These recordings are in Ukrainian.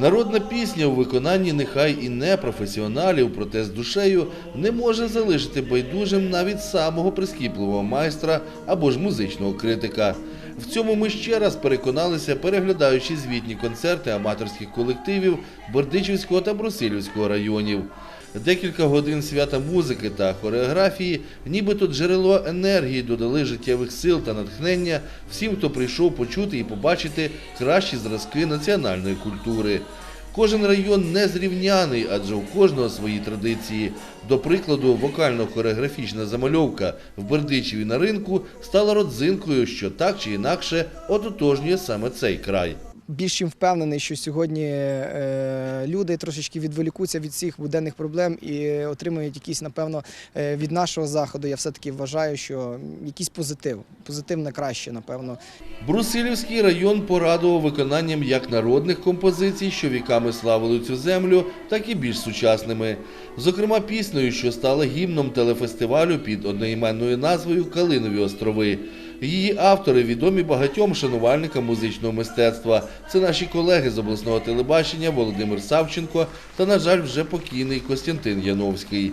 Народна пісня у виконанні нехай і не професіоналів, проте з душею не може залишити байдужим навіть самого прискіпливого майстра або ж музичного критика. В цьому ми ще раз переконалися, переглядаючи звітні концерти аматорських колективів Бердичівського та Брусилівського районів. Декілька годин свята музики та хореографії, нібито джерело енергії додали життєвих сил та натхнення всім, хто прийшов почути і побачити кращі зразки національної культури. Кожен район незрівняний, адже у кожного свої традиції. До прикладу, вокально-хореографічна замальовка в Бердичеві на ринку стала родзинкою, що так чи інакше ототожнює саме цей край. Більш чим впевнений, що сьогодні е, люди трошечки відволікуться від всіх буденних проблем і отримають якийсь, напевно, е, від нашого заходу. Я все-таки вважаю, що якийсь позитив. Позитив на краще, напевно. Брусилівський район порадував виконанням як народних композицій, що віками славили цю землю, так і більш сучасними. Зокрема, піснею, що стала гімном телефестивалю під одноіменною назвою Калинові острови. Її автори відомі багатьом шанувальникам музичного мистецтва. Це наші колеги з обласного телебачення Володимир Савченко та, на жаль, вже покійний Костянтин Яновський.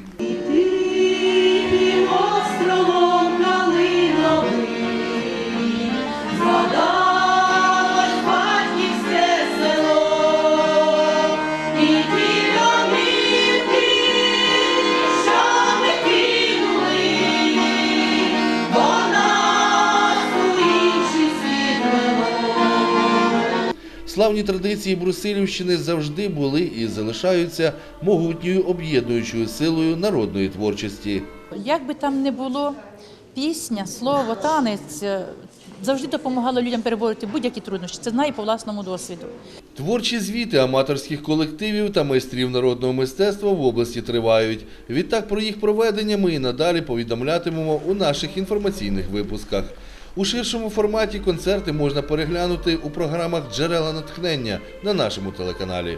Славні традиції Брусилівщини завжди були і залишаються могутньою об'єднуючою силою народної творчості. Як би там не було, пісня, слово, танець е, завжди допомагало людям перебороти будь-які труднощі. Це знаю по власному досвіду. Творчі звіти аматорських колективів та майстрів народного мистецтва в області тривають. Відтак про їх проведення ми і надалі повідомлятимемо у наших інформаційних випусках. У ширшому форматі концерти можна переглянути у програмах Джерела натхнення на нашому телеканалі.